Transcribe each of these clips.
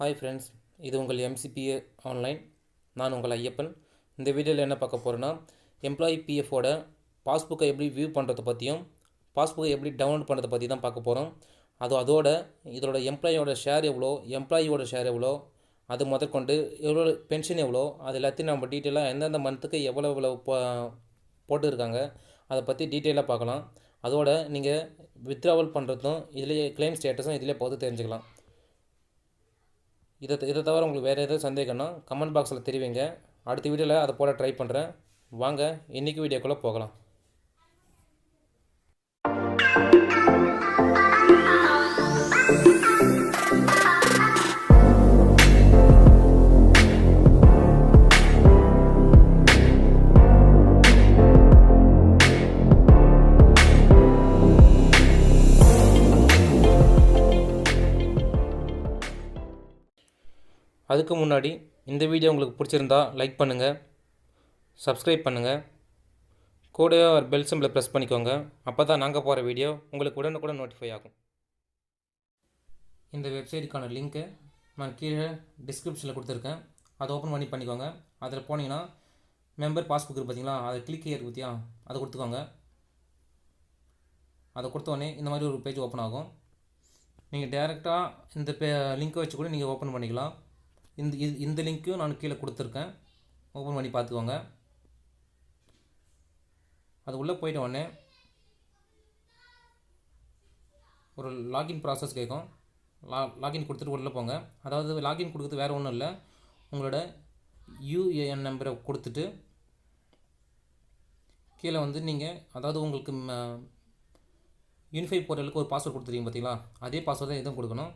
Hi friends இது உங்கள் எம்சிபிஏ online நான் உங்கள் ஐயப்பன். இந்த வீடியோவில் என்ன பார்க்க போகிறேன்னா எம்ப்ளாயி பிஎஃபோட பாஸ்புக்கை எப்படி வியூ பண்ணுறதை பற்றியும் பாஸ்புக்கை எப்படி டவுன்லோட் பண்ணுறதை பற்றி தான் பார்க்க போகிறோம் அது அதோட இதோட எம்ப்ளாயியோட ஷேர் எவ்வளோ எம்ப்ளாயியோட ஷேர் எவ்வளோ அது முதற்கொண்டு எவ்வளோ பென்ஷன் எவ்வளோ அது எல்லாத்தையும் நம்ம டீட்டெயிலாக எந்தெந்த மந்த்துக்கு எவ்வளோ எவ்வளோ போ போட்டுருக்காங்க அதை பற்றி டீட்டெயிலாக பார்க்கலாம். அதோட நீங்கள் வித்ட்ராவல் பண்ணுறதும் இதிலேயே கிளைம் ஸ்டேட்டஸும் இதிலே பார்த்து தெரிஞ்சுக்கலாம். இதை இதை தவிர உங்களுக்கு வேறு எதாவது சந்தேகம்னா கமெண்ட் பாக்ஸில் தெரிவிங்க. அடுத்த வீடியோவில் அதை போட ட்ரை பண்ணுறேன் வாங்க இன்றைக்கி வீடியோக்குள்ளே போகலாம். அதுக்கு முன்னாடி இந்த வீடியோ உங்களுக்கு பிடிச்சிருந்தா லைக் பண்ணுங்கள் சப்ஸ்கிரைப் பண்ணுங்கள் கூடவே ஒரு பெல் சிம்பிளை ப்ரெஸ் பண்ணிக்கோங்க. அப்போ தான் நாங்கள் போகிற வீடியோ உங்களுக்கு உடனுக்குடன் நோட்டிஃபை ஆகும். இந்த வெப்சைட்டுக்கான லிங்க்கு நான் கீழே டிஸ்கிரிப்ஷனில் கொடுத்துருக்கேன். அதை ஓப்பன் பண்ணி பண்ணிக்கோங்க. அதில் போனீங்கன்னா மெம்பர் பாஸ்புக் இருக்குது பார்த்தீங்களா அதை கிளிக் இருக்கு பார்த்தியா அதை கொடுத்துக்கோங்க. அதை கொடுத்தோடனே இந்த மாதிரி ஒரு பேஜ் ஓப்பன் ஆகும். நீங்கள் டேரெக்டாக இந்த பே லிங்க்கை வச்சு கூட நீங்கள் ஓப்பன் பண்ணிக்கலாம். இந்த இது இந்த லிங்க்கும் நான் கீழே கொடுத்துருக்கேன். ஓப்பன் பண்ணி பார்த்துக்கோங்க. அது உள்ளே போயிட்ட உடனே ஒரு லாகின் ப்ராசஸ் கேட்கும். லா லாகின் கொடுத்துட்டு உள்ளே போங்க. அதாவது லாகின் கொடுக்குறது வேறு ஒன்றும் இல்லை. உங்களோட யூஏஎன் நம்பரை கொடுத்துட்டு கீழே வந்து நீங்கள் அதாவது உங்களுக்கு யூனிஃபை போர்ட்டலுக்கு ஒரு பாஸ்வேர்ட் கொடுத்துருக்கீங்க பார்த்தீங்களா? அதே பாஸ்வேர்ட் தான் எதுவும் கொடுக்கணும்.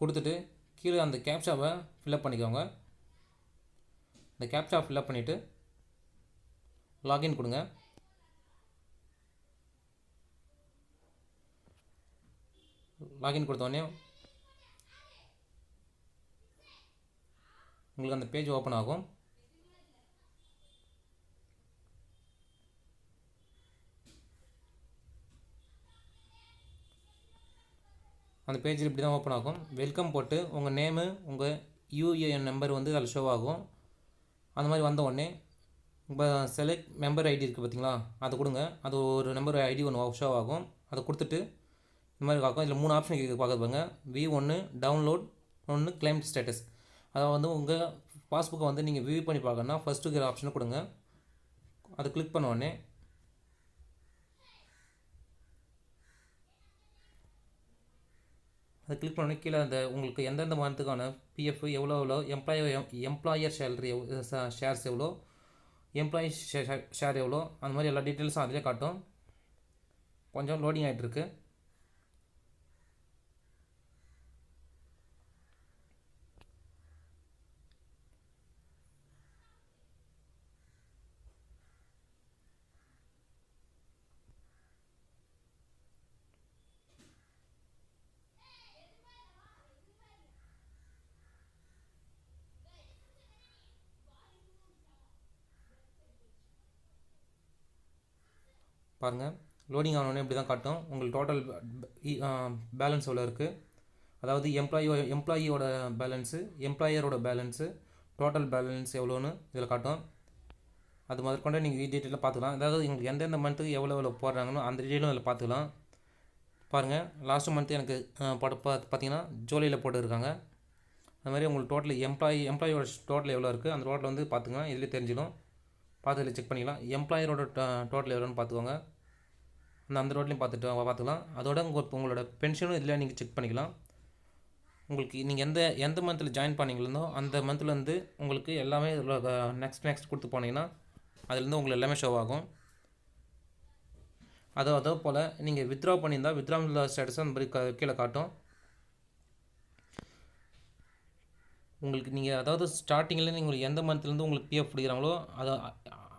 கொடுத்துட்டு கீழே அந்த கேப்ஷாவை ஃபில்அப் பண்ணிக்கோங்க. இந்த கேப்ஷா ஃபில்அப் பண்ணிவிட்டு லாகின் கொடுங்க. லாகின் கொடுத்தோடனே உங்களுக்கு அந்த பேஜ் ஓப்பன் ஆகும். அந்த பேஜில் இப்படி தான் ஓப்பன் ஆகும். வெல்கம் போட்டு உங்கள் நேமு உங்கள் யூஏஎன் நம்பர் வந்து அதில் ஷோ ஆகும். அந்த மாதிரி வந்த உடனே இப்போ செலக்ட் மெம்பர் ஐடி இருக்குது பார்த்தீங்களா அதை கொடுங்க. அது ஒரு நம்பர் ஐடி ஒன்று ஷோ ஆகும். அதை கொடுத்துட்டு இந்த மாதிரி ஆகும் இதில் மூணு ஆப்ஷன் இருக்குது பார்க்க பாருங்க. வி ஒன்று டவுன்லோட் ஒன்று கிளைம் ஸ்டேட்டஸ் அதாவது வந்து உங்கள் பாஸ்புக்கை வந்து நீங்கள் வியூ பண்ணி பார்க்கணுன்னா ஃபஸ்ட்டு ஆப்ஷனை கொடுங்க. அதை கிளிக் பண்ண உடனே அதை கிளிக் பண்ணி கீழே அந்த உங்களுக்கு எந்தெந்த மந்த்துக்கான பிஎஃப் எவ்வளோ எவ்வளோ எம்ப்ளாயி எம்ப்ளாயர் சேலரி ஷேர்ஸ் எவ்வளோ எம்ப்ளாயி ஷேர் எவ்வளோ அந்த மாதிரி எல்லா டீட்டெயில்ஸும் அதிலே காட்டும். கொஞ்சம் லோடிங் ஆகிட்டுருக்கு பாருங்கள் லோடிங் ஆனோடனே இப்படி தான் காட்டும் உங்களுக்கு டோட்டல் பேலன்ஸ் e- எவ்வளோ இருக்குது அதாவது எம்ப்ளாயி எம்ப்ளாயியோட பேலன்ஸு எம்ப்ளாயரோட பேலன்ஸு டோட்டல் பேலன்ஸ் எவ்வளோன்னு இதில் காட்டும். அது முதற்கொண்டு நீங்கள் டீட்டெயிலாக பார்த்துக்கலாம். அதாவது உங்களுக்கு எந்தெந்த மந்த்துக்கு எவ்வளோ எவ்வளோ போடுறாங்கன்னு அந்த டீட்டெயிலும் அதில் பார்த்துக்கலாம். பாருங்கள் லாஸ்ட் மந்த்து எனக்கு போட பார்த்தீங்கன்னா ஜூலையில் போட்டுருக்காங்க. அது மாதிரி உங்களுக்கு டோட்டல் எம்ப்ளாயி எம்ப்ளாயியோட டோட்டல் எவ்வளோ இருக்குது அந்த டோட்டல் வந்து பார்த்துக்கலாம் இதுலேயே தெரிஞ்சிடும். பார்த்து இதில் செக் பண்ணிக்கலாம் எம்ப்ளாயரோட டோட்டல் எவ்வளோன்னு பார்த்துக்கோங்க. அந்த அந்த டோட்டலையும் பார்த்துட்டு பார்த்துக்கலாம். அதோட உங்கள் உங்களோட பென்ஷனும் இதில் நீங்கள் செக் பண்ணிக்கலாம். உங்களுக்கு நீங்கள் எந்த எந்த மந்தில் ஜாயின் பண்ணிங்களோ அந்த மந்த்லேருந்து உங்களுக்கு எல்லாமே நெக்ஸ்ட் நெக்ஸ்ட் கொடுத்து போனீங்கன்னா அதுலேருந்து உங்களுக்கு எல்லாமே ஷோ ஆகும். அதோ அதோ போல் நீங்கள் வித்ட்ரா பண்ணியிருந்தால் வித்ட்ரா ஸ்டேட்டஸ் அந்த மாதிரி கீழே காட்டும். உங்களுக்கு நீங்கள் அதாவது ஸ்டார்டிங்கில் நீங்கள் எந்த மந்த்லேருந்து உங்களுக்கு பிஎஃப் பிடிக்கிறாங்களோ அதை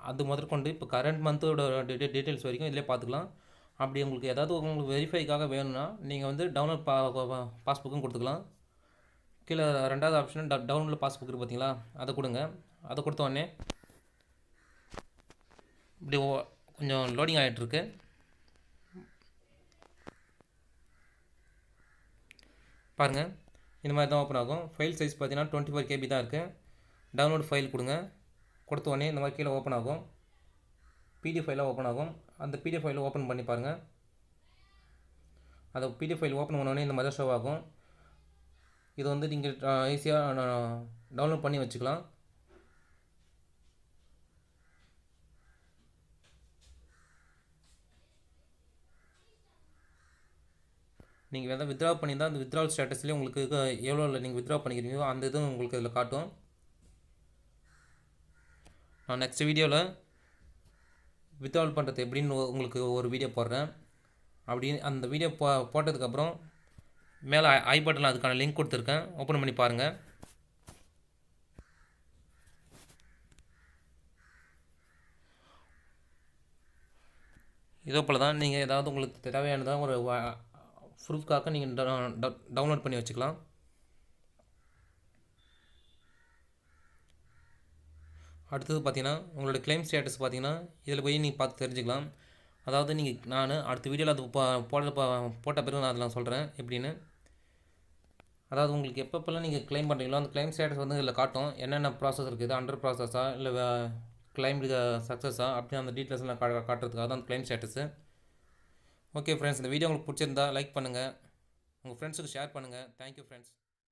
அது முதற்கொண்டு இப்போ கரண்ட் மந்த்தோட டீட்டெயில்ஸ் வரைக்கும் இதிலே பார்த்துக்கலாம் அப்படி உங்களுக்கு ஏதாவது உங்களுக்கு வெரிஃபைக்காக வேணும்னா நீங்கள் வந்து டவுன்லோட் பா பாஸ்புக்கும் கொடுத்துக்கலாம். கீழே ரெண்டாவது ஆப்ஷன் ட டவுன்லோட் பாஸ்புக் இருக்குது பார்த்தீங்களா அதை கொடுங்க. அதை கொடுத்த உடனே இப்படி கொஞ்சம் லோடிங் ஆகிட்டுருக்கு பாருங்கள் இந்த மாதிரி தான் ஓப்பன் ஆகும். ஃபைல் சைஸ் பார்த்தீங்கன்னா டுவெண்ட்டி ஃபோர் கேபி தான் இருக்குது டவுன்லோட் ஃபைல் கொடுங்க. கொடுத்த உடனே இந்த மாதிரி கீழே ஓப்பன் ஆகும். பிடிஎஃப் ஃபைலாக ஓப்பன் ஆகும். அந்த பிடிஎஃப் ஃபைலை ஓப்பன் பண்ணி பாருங்கள் அந்த பிடிஎஃப் ஃபைல் ஓப்பன் பண்ணோடனே இந்த மாதிரி ஷோ ஆகும். இது வந்து நீங்கள் ஈஸியாக டவுன்லோட் பண்ணி வச்சுக்கலாம். நீங்கள் எதாவது வித்ட்ரா பண்ணியிருந்தால் அந்த வித்ரா ஸ்டேட்டஸ்லேயே உங்களுக்கு எவ்வளோ நீங்கள் வித்ட்ரா பண்ணிக்கிறீங்களோ அந்த இதுவும் உங்களுக்கு இதில் காட்டும். நான் நெக்ஸ்ட் வீடியோவில் வித்ட்ரால் பண்ணுறது எப்படின்னு உங்களுக்கு ஒரு வீடியோ போடுறேன். அப்படி அந்த வீடியோ போ போட்டதுக்கப்புறம் மேலே ஐ பட்டனில் அதுக்கான லிங்க் கொடுத்துருக்கேன். ஓப்பன் பண்ணி பாருங்கள் இதே போல் தான் நீங்கள் ஏதாவது உங்களுக்கு தேவையானதாக ஒரு ப்ரூஃப்காக நீங்கள் டவுன்லோட் பண்ணி வச்சுக்கலாம். அடுத்தது பார்த்தீங்கன்னா உங்களோட கிளைம் ஸ்டேட்டஸ் பார்த்தீங்கன்னா இதில் போய் நீங்கள் பார்த்து தெரிஞ்சுக்கலாம். அதாவது நீங்கள் நான் அடுத்த வீடியோவில் அது போட போட்ட பிறகு நான் அதெல்லாம் சொல்கிறேன் எப்படின்னு. அதாவது உங்களுக்கு எப்பப்பெல்லாம் நீங்கள் கிளைம் பண்ணுறீங்களோ அந்த கிளைம் ஸ்டேட்டஸ் வந்து இதில் காட்டும். என்னென்ன ப்ராசஸ் இருக்குது அண்டர் ப்ராசஸா இல்லை கிளைம் சக்ஸஸாக அப்படின்னு அந்த டீட்டெயில்ஸ்லாம் கா காட்டுறதுக்காக தான் அந்த கிளைம் ஸ்டேட்டஸு ஓகே ஃப்ரெண்ட்ஸ் இந்த வீடியோ உங்களுக்கு பிடிச்சிருந்தா லைக் பண்ணுங்கள் உங்கள் ஃப்ரெண்ட்ஸுக்கு ஷேர் பண்ணுங்கள் தேங்க்யூ ஃப்ரெண்ட்ஸ்